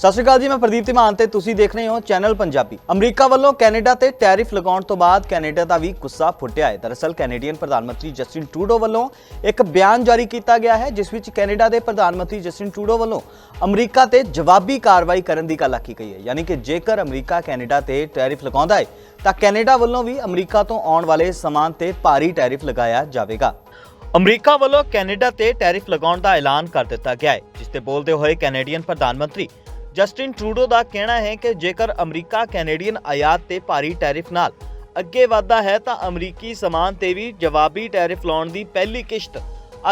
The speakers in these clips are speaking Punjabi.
ਸਤਿ ਸ਼੍ਰੀ ਅਕਾਲ ਜੀ, ਮੈਂ ਪ੍ਰਦੀਪ ਧੀਮਾਨ ਤੇ ਤੁਸੀਂ ਦੇਖ ਰਹੇ ਹੋ ਚੈਨਲ ਪੰਜਾਬੀ। ਅਮਰੀਕਾ ਵੱਲੋਂ ਕੈਨੇਡਾ ਤੇ ਟੈਰਿਫ ਲਗਾਉਣ ਤੋਂ ਬਾਅਦ ਕੈਨੇਡਾ ਦਾ ਵੀ ਗੁੱਸਾ ਫੁੱਟਿਆ ਹੈ। ਦਰਅਸਲ, ਕੈਨੇਡੀਅਨ ਪ੍ਰਧਾਨ ਮੰਤਰੀ ਜਸਟਿਨ ਟਰੂਡੋ ਵੱਲੋਂ ਇੱਕ ਬਿਆਨ ਜਾਰੀ ਕੀਤਾ ਗਿਆ ਹੈ, ਜਿਸ ਵਿੱਚ ਕੈਨੇਡਾ ਦੇ ਪ੍ਰਧਾਨ ਮੰਤਰੀ ਜਸਟਿਨ ਟਰੂਡੋ ਵੱਲੋਂ ਅਮਰੀਕਾ ਤੇ ਜਵਾਬੀ ਕਾਰਵਾਈ ਕਰਨ ਦੀ ਗੱਲ ਆਖੀ ਗਈ ਹੈ। ਯਾਨੀ ਕਿ ਜੇਕਰ ਅਮਰੀਕਾ ਕੈਨੇਡਾ ਤੇ ਟੈਰਿਫ ਲਗਾਉਂਦਾ ਹੈ, ਤਾਂ ਕੈਨੇਡਾ ਵੱਲੋਂ ਵੀ ਅਮਰੀਕਾ ਤੋਂ ਆਉਣ ਵਾਲੇ ਸਮਾਨ ਤੇ ਭਾਰੀ ਟੈਰਿਫ ਲਗਾਇਆ ਜਾਵੇਗਾ। ਅਮਰੀਕਾ ਵੱਲੋਂ ਕੈਨੇਡਾ ਤੇ ਟੈਰਿਫ ਲਗਾਉਣ ਦਾ ਐਲਾਨ ਕਰ ਦਿੱਤਾ ਗਿਆ ਹੈ, ਜਿਸ ਤੇ ਬੋਲਦੇ ਹੋਏ ਕੈਨੇਡੀਅਨ ਪ੍ਰਧਾਨ ਮੰਤਰੀ ਜਸਟਿਨ ਟਰੂਡੋ ਦਾ ਕਹਿਣਾ ਹੈ ਕਿ ਜੇਕਰ ਅਮਰੀਕਾ ਕੈਨੇਡੀਅਨ ਆਯਾਤ ਤੇ ਭਾਰੀ ਟੈਰਿਫ ਨਾਲ ਅੱਗੇ ਵਧਦਾ ਹੈ ਤਾਂ ਅਮਰੀਕੀ ਸਮਾਨ ਤੇ ਵੀ ਜਵਾਬੀ ਟੈਰਿਫ ਲਾਉਣ ਦੀ ਪਹਿਲੀ ਕਿਸ਼ਤ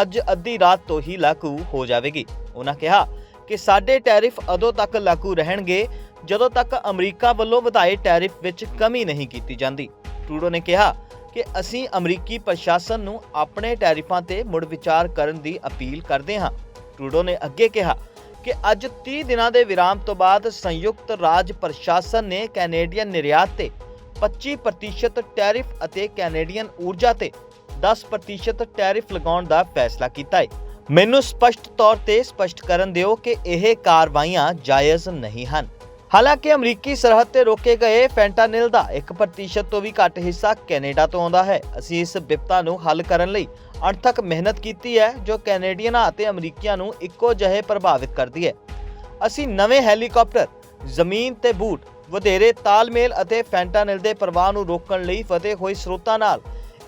ਅੱਜ ਅੱਧੀ ਰਾਤ ਤੋਂ ਹੀ ਲਾਗੂ ਹੋ ਜਾਵੇਗੀ। ਉਹਨਾਂ ਕਿਹਾ ਕਿ ਸਾਡੇ ਟੈਰਿਫ ਉਦੋਂ ਤੱਕ ਲਾਗੂ ਰਹਿਣਗੇ ਜਦੋਂ ਤੱਕ ਅਮਰੀਕਾ ਵੱਲੋਂ ਵਧਾਏ ਟੈਰਿਫ ਵਿੱਚ ਕਮੀ ਨਹੀਂ ਕੀਤੀ ਜਾਂਦੀ। ਟਰੂਡੋ ਨੇ ਕਿਹਾ ਕਿ ਅਸੀਂ ਅਮਰੀਕੀ ਪ੍ਰਸ਼ਾਸਨ ਨੂੰ ਆਪਣੇ ਟੈਰਿਫਾਂ ਤੇ ਮੁੜ ਵਿਚਾਰ ਕਰਨ ਦੀ ਅਪੀਲ ਕਰਦੇ ਹਾਂ। ਟਰੂਡੋ ਨੇ ਅੱਗੇ ਕਿਹਾ ਕਿ ਅੱਜ 30 ਦਿਨਾਂ ਦੇ ਵਿਰਾਮ ਤੋਂ ਬਾਅਦ ਸੰਯੁਕਤ ਰਾਜ ਪ੍ਰਸ਼ਾਸਨ ਨੇ ਕੈਨੇਡੀਅਨ ਨਿਰਯਾਤ ਤੇ 25% ਟੈਰਿਫ ਅਤੇ ਕੈਨੇਡੀਅਨ ਊਰਜਾ ਤੇ 10% ਟੈਰਿਫ ਲਗਾਉਣ ਦਾ ਫੈਸਲਾ ਕੀਤਾ ਹੈ। ਮੈਨੂੰ ਸਪਸ਼ਟ ਤੌਰ ਤੇ ਸਪਸ਼ਟ ਕਰਨ ਦਿਓ ਕਿ ਇਹ ਕਾਰਵਾਈਆਂ ਜਾਇਜ਼ ਨਹੀਂ ਹਨ। ਹਾਲਾਂਕਿ ਅਮਰੀਕੀ ਸਰਹੱਦ ਤੇ ਰੋਕੇ ਗਏ ਫੈਂਟਾਨਿਲ ਦਾ 1% ਤੋਂ ਵੀ ਘੱਟ ਹਿੱਸਾ ਕੈਨੇਡਾ ਤੋਂ ਆਉਂਦਾ ਹੈ। ਅਸੀਂ ਇਸ ਵਿਪਤਾ ਨੂੰ ਹੱਲ ਕਰਨ ਲਈ ਅਣਥਕ ਮਿਹਨਤ ਕੀਤੀ ਹੈ, ਜੋ ਕੈਨੇਡੀਅਨਾਂ ਅਤੇ ਅਮਰੀਕੀਆਂ ਨੂੰ ਇੱਕੋ ਜਿਹੇ ਪ੍ਰਭਾਵਿਤ ਕਰਦੀ ਹੈ। ਅਸੀਂ ਨਵੇਂ ਹੈਲੀਕਾਪਟਰ, ਜ਼ਮੀਨ ਤੇ ਬੂਟ, ਵਧੇਰੇ ਤਾਲਮੇਲ ਅਤੇ ਫੈਂਟਾਨਿਲ ਦੇ ਪ੍ਰਵਾਹ ਨੂੰ ਰੋਕਣ ਲਈ ਫਤਿਹ ਹੋਏ ਸਰੋਤਾਂ ਨਾਲ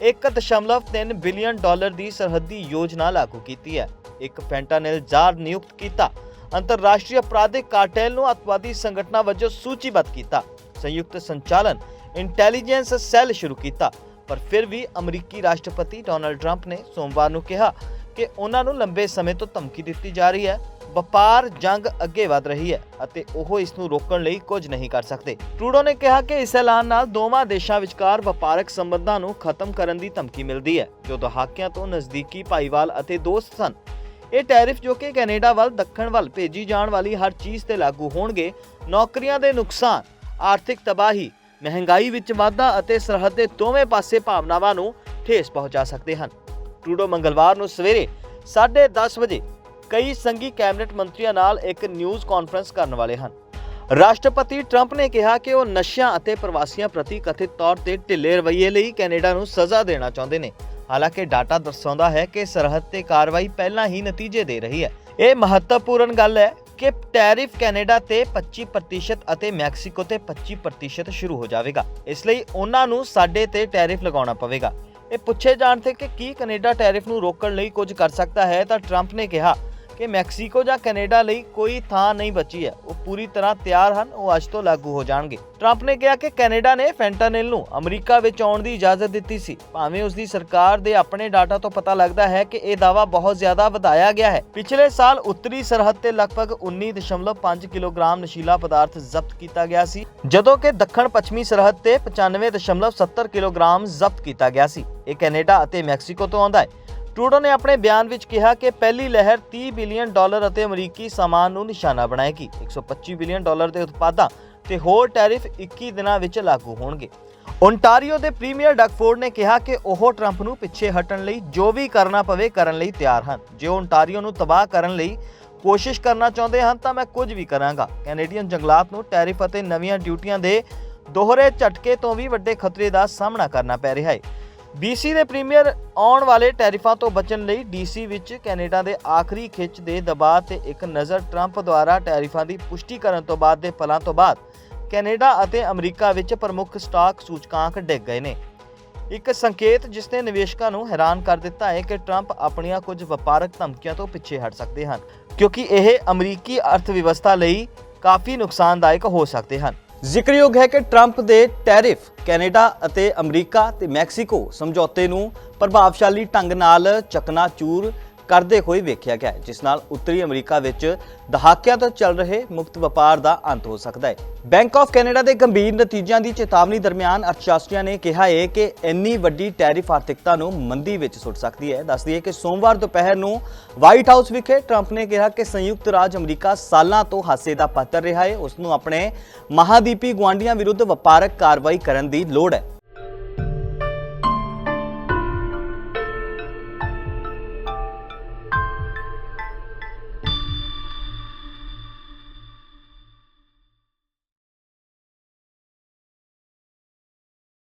1.3 ਬਿਲੀਅਨ ਡਾਲਰ ਦੀ ਸਰਹੱਦੀ ਯੋਜਨਾ ਲਾਗੂ ਕੀਤੀ ਹੈ। ਇੱਕ ਫੈਂਟਾਨਿਲ ਜ਼ਾਰ ਨਿਯੁਕਤ ਕੀਤਾ ਅੰਤਰਰਾਸ਼ਟਰੀ ਅਪਰਾਧਿਕ ਕਾਰਟੈਲ ਨੂੰ ਅਤਵਾਦੀ ਸੰਗਠਨਾਂ ਵਜੋਂ ਸੂਚੀਬੱਧ ਕੀਤਾ। ਸੰਯੁਕਤ ਸੰਚਾਲਨ ਇੰਟੈਲੀਜੈਂਸ ਸੈੱਲ ਸ਼ੁਰੂ ਕੀਤਾ। ਪਰ ਫਿਰ ਵੀ ਅਮਰੀਕੀ ਰਾਸ਼ਟਰਪਤੀ ਡੋਨਾਲਡ ਟਰੰਪ ਨੇ ਸੋਮਵਾਰ ਨੂੰ ਕਿਹਾ ਕਿ ਉਹਨਾਂ ਨੂੰ ਲੰਬੇ ਸਮੇਂ ਤੋਂ ਧਮਕੀ ਦਿੱਤੀ ਜਾ ਰਹੀ ਹੈ, ਵਪਾਰ ਜੰਗ ਅੱਗੇ ਵਧ ਰਹੀ ਹੈ ਅਤੇ ਉਹ ਇਸ ਨੂੰ ਰੋਕਣ ਲਈ ਕੁਝ ਨਹੀਂ ਕਰ ਸਕਦੇ। ਟਰੂਡੋ ਨੇ ਕਿਹਾ ਕਿ ਇਸ ਐਲਾਨ ਨਾਲ ਦੋਵਾਂ ਦੇਸ਼ਾਂ ਵਿਚਕਾਰ ਵਪਾਰਕ ਸੰਬੰਧਾਂ ਨੂੰ ਖਤਮ ਕਰਨ ਦੀ ਧਮਕੀ ਮਿਲਦੀ ਹੈ, ਜੋ ਦਹਾਕਿਆਂ ਤੋਂ ਨਜ਼ਦੀਕੀ ਭਾਈਵਾਲ ਅਤੇ ਦੋਸਤ ਸਨ। ਇਹ ਟੈਰਿਫ ਜੋ ਕਿ ਕੈਨੇਡਾ ਵੱਲ, ਦੱਖਣ ਵੱਲ ਭੇਜੀ ਜਾਣ ਵਾਲੀ ਹਰ ਚੀਜ਼ ਤੇ ਲਾਗੂ ਹੋਣਗੇ। ਨੌਕਰੀਆਂ ਦੇ ਨੁਕਸਾਨ, ਆਰਥਿਕ ਤਬਾਹੀ, ਮਹਿੰਗਾਈ ਵਿੱਚ ਵਾਧਾ ਅਤੇ ਸਰਹੱਦ ਦੇ ਦੋਵੇਂ ਪਾਸੇ ਭਾਵਨਾਵਾਂ ਨੂੰ ਠੇਸ ਪਹੁੰਚਾ ਸਕਦੇ ਹਨ। ਟਰੂਡੋ ਮੰਗਲਵਾਰ ਨੂੰ ਸਵੇਰੇ 10:30 ਵਜੇ ਕਈ ਸੰਘੀ ਕੈਬਨਿਟ ਮੰਤਰੀਆਂ ਨਾਲ ਇੱਕ ਨਿਊਜ਼ ਕਾਨਫਰੰਸ ਕਰਨ ਵਾਲੇ ਹਨ। ਰਾਸ਼ਟਰਪਤੀ ਟਰੰਪ ਨੇ ਕਿਹਾ ਕਿ ਉਹ ਨਸ਼ਿਆਂ ਅਤੇ ਪ੍ਰਵਾਸੀਆਂ ਪ੍ਰਤੀ ਕਥਿਤ ਤੌਰ ਤੇ ਢਿੱਲੇ ਰਵੱਈਏ ਲਈ ਕੈਨੇਡਾ ਨੂੰ ਸਜ਼ਾ ਦੇਣਾ ਚਾਹੁੰਦੇ ਨੇ। ਹਾਲਾਂਕਿ ਡਾਟਾ ਦਰਸਾਉਂਦਾ ਹੈ ਕਿ ਸਰਹੱਦ ਤੇ ਕਾਰਵਾਈ ਪਹਿਲਾਂ ਹੀ ਨਤੀਜੇ ਦੇ ਰਹੀ ਹੈ। ਇਹ ਮਹੱਤਵਪੂਰਨ ਗੱਲ ਹੈ ਕਿ ਟੈਰਿਫ ਕੈਨੇਡਾ ਤੇ 25% ਅਤੇ ਮੈਕਸੀਕੋ ਤੇ 25% ਸ਼ੁਰੂ ਹੋ ਜਾਵੇਗਾ। ਇਸ ਲਈ ਉਹਨਾਂ ਨੂੰ ਸਾਡੇ ਤੇ ਟੈਰਿਫ ਲਗਾਉਣਾ ਪਵੇਗਾ। ਇਹ ਪੁੱਛੇ ਜਾਣ ਤੇ ਕਿ ਕੀ ਕੈਨੇਡਾ ਟੈਰਿਫ ਨੂੰ ਰੋਕਣ ਲਈ ਕੁਝ ਕਰ ਸਕਦਾ ਹੈ ਤਾਂ ਟਰੰਪ ਨੇ ਕਿਹਾ ਕਿ ਮੈਕਸੀਕੋ ਜਾਂ ਕੈਨੇਡਾ ਲਈ ਕੋਈ ਥਾਂ ਨਹੀਂ ਬਚੀ ਹੈ। ਉਹ ਪੂਰੀ ਤਰ੍ਹਾਂ ਤਿਆਰ ਹਨ, ਉਹ ਅੱਜ ਤੋਂ ਲਾਗੂ ਹੋ ਜਾਣਗੇ। ਟਰੰਪ ਨੇ ਕਿਹਾ ਕਿ ਕੈਨੇਡਾ ਨੇ ਫੈਂਟਾਨਿਲ ਨੂੰ ਅਮਰੀਕਾ ਵਿੱਚ ਆਉਣ ਦੀ ਇਜਾਜ਼ਤ ਦਿੱਤੀ ਸੀ। ਭਾਵੇਂ ਉਸ ਦੀ ਸਰਕਾਰ ਦੇ ਆਪਣੇ ਡਾਟਾ ਤੋਂ ਪਤਾ ਲੱਗਦਾ ਹੈ ਕਿ ਇਹ ਦਾਅਵਾ ਬਹੁਤ ਜ਼ਿਆਦਾ ਵਧਾਇਆ ਗਿਆ ਹੈ। ਪਿਛਲੇ ਸਾਲ ਉੱਤਰੀ ਸਰਹੱਦ ਤੇ ਲਗਭਗ 19.5 ਕਿਲੋਗ੍ਰਾਮ ਨਸ਼ੀਲਾ ਪਦਾਰਥ ਜ਼ਬਤ ਕੀਤਾ ਗਿਆ ਸੀ, ਜਦੋਂ ਕਿ ਦੱਖਣ ਪੱਛਮੀ ਸਰਹੱਦ ਤੇ 95.70 ਕਿਲੋਗ੍ਰਾਮ ਜ਼ਬਤ ਕੀਤਾ ਗਿਆ ਸੀ। ਇਹ ਕੈਨੇਡਾ ਅਤੇ ਮੈਕਸੀਕੋ ਤੋਂ ਆਉਂਦਾ ਹੈ। ਟਰੂਡੋ ਨੇ ਆਪਣੇ ਬਿਆਨ ਵਿੱਚ ਕਿਹਾ ਕਿ ਪਹਿਲੀ ਲਹਿਰ 30 ਬਿਲੀਅਨ ਡਾਲਰ ਅਤੇ ਅਮਰੀਕੀ ਸਾਮਾਨ ਨੂੰ ਨਿਸ਼ਾਨਾ ਬਣਾਏਗੀ। 125 ਬਿਲੀਅਨ ਡਾਲਰ ਦੇ ਉਤਪਾਦਾਂ ਤੇ ਹੋਰ ਟੈਰਿਫ 21 ਦਿਨਾਂ ਵਿੱਚ ਲਾਗੂ ਹੋਣਗੇ। ਓਨਟਾਰੀਓ ਦੇ ਪ੍ਰੀਮੀਅਰ ਡਕਫੋਰਡ ਨੇ ਕਿਹਾ ਕਿ ਉਹ ਟਰੰਪ ਨੂੰ ਪਿੱਛੇ ਹਟਣ ਲਈ ਜੋ ਵੀ ਕਰਨਾ ਪਵੇ ਕਰਨ ਲਈ ਤਿਆਰ ਹਨ। ਜੇ ਉਹ ਓਨਟਾਰੀਓ ਨੂੰ ਤਬਾਹ ਕਰਨ ਲਈ ਕੋਸ਼ਿਸ਼ ਕਰਨਾ ਚਾਹੁੰਦੇ ਹਨ, ਤਾਂ ਮੈਂ ਕੁਝ ਵੀ ਕਰਾਂਗਾ। ਕੈਨੇਡੀਅਨ ਜੰਗਲਾਤ ਨੂੰ ਟੈਰਿਫ ਅਤੇ ਨਵੀਆਂ ਡਿਊਟੀਆਂ ਦੇ ਦੋਹਰੇ ਝਟਕੇ ਤੋਂ ਵੀ ਵੱਡੇ ਖਤਰੇ ਦਾ ਸਾਹਮਣਾ ਕਰਨਾ ਪੈ ਰਿਹਾ ਹੈ। BC ਦੇ ਪ੍ਰੀਮੀਅਰ ਆਉਣ ਵਾਲੇ ਟੈਰਿਫਾਂ ਤੋਂ ਬਚਣ ਲਈ DC ਵਿੱਚ ਕੈਨੇਡਾ ਦੇ ਆਖਰੀ ਖਿੱਚ ਦੇ ਦਬਾਅ ਤੇ ਇੱਕ ਨਜ਼ਰ ਟਰੰਪ ਦੁਆਰਾ ਟੈਰਿਫਾਂ ਦੀ ਪੁਸ਼ਟੀ ਕਰਨ ਤੋਂ ਬਾਅਦ ਦੇ ਪਲਾਂ ਤੋਂ ਬਾਅਦ ਕੈਨੇਡਾ ਅਤੇ ਅਮਰੀਕਾ ਵਿੱਚ ਪ੍ਰਮੁੱਖ ਸਟਾਕ ਸੂਚਕਾਂਕ ਡਿੱਗ ਗਏ ਨੇ। ਇੱਕ ਸੰਕੇਤ ਜਿਸ ਨੇ ਨਿਵੇਸ਼ਕਾਂ ਨੂੰ ਹੈਰਾਨ ਕਰ ਦਿੱਤਾ ਹੈ ਕਿ ਟਰੰਪ ਆਪਣੀਆਂ ਕੁਝ ਵਪਾਰਕ ਧਮਕੀਆਂ ਤੋਂ ਪਿੱਛੇ ਹਟ ਸਕਦੇ ਹਨ, ਕਿਉਂਕਿ ਇਹ ਅਮਰੀਕੀ ਅਰਥ ਵਿਵਸਥਾ ਲਈ ਕਾਫੀ ਨੁਕਸਾਨਦਾਇਕ ਹੋ ਸਕਦੇ ਹਨ। ਜ਼ਿਕਰਯੋਗ ਹੈ ਕਿ ਟਰੰਪ ਦੇ ਟੈਰਿਫ ਕੈਨੇਡਾ ਅਤੇ ਅਮਰੀਕਾ ਤੇ ਮੈਕਸੀਕੋ ਸਮਝੌਤੇ ਨੂੰ ਪ੍ਰਭਾਵਸ਼ਾਲੀ ਢੰਗ ਨਾਲ ਚਕਨਾਚੂਰ ਕਰਦੇ ਹੋਏ ਵੇਖਿਆ ਗਿਆ ਜਿਸ ਨਾਲ ਉੱਤਰੀ ਅਮਰੀਕਾ ਵਿੱਚ ਦਹਾਕਿਆਂ ਤੋਂ ਚੱਲ ਰਹੇ ਮੁਕਤ ਵਪਾਰ ਦਾ ਅੰਤ ਹੋ ਸਕਦਾ ਹੈ। ਬੈਂਕ ਆਫ ਕੈਨੇਡਾ ਦੇ ਗੰਭੀਰ ਨਤੀਜਿਆਂ ਦੀ ਚੇਤਾਵਨੀ ਦਰਮਿਆਨ ਅਰਥਸ਼ਾਸਤਰੀਆਂ ਨੇ ਕਿਹਾ ਹੈ ਕਿ ਇੰਨੀ ਵੱਡੀ ਟੈਰਿਫ ਆਰਥਿਕਤਾ ਨੂੰ ਮੰਦੀ ਵਿੱਚ ਸੁੱਟ ਸਕਦੀ ਹੈ। ਦੱਸਦੀ ਹੈ ਕਿ ਸੋਮਵਾਰ ਦੁਪਹਿਰ ਨੂੰ ਵਾਈਟ ਹਾਊਸ ਵਿਖੇ ਟਰੰਪ ਨੇ ਕਿਹਾ ਕਿ ਸੰਯੁਕਤ ਰਾਜ ਅਮਰੀਕਾ ਸਾਲਾਂ ਤੋਂ ਹਾਸੇ ਦਾ ਪਾਤਰ ਰਿਹਾ ਹੈ ਉਸ ਨੂੰ ਆਪਣੇ ਮਹਾਦੀਪੀ ਗੁਆਂਢੀਆਂ ਵਿਰੁੱਧ ਵਪਾਰਕ ਕਾਰਵਾਈ ਕਰਨ ਦੀ ਲੋੜ ਹੈ।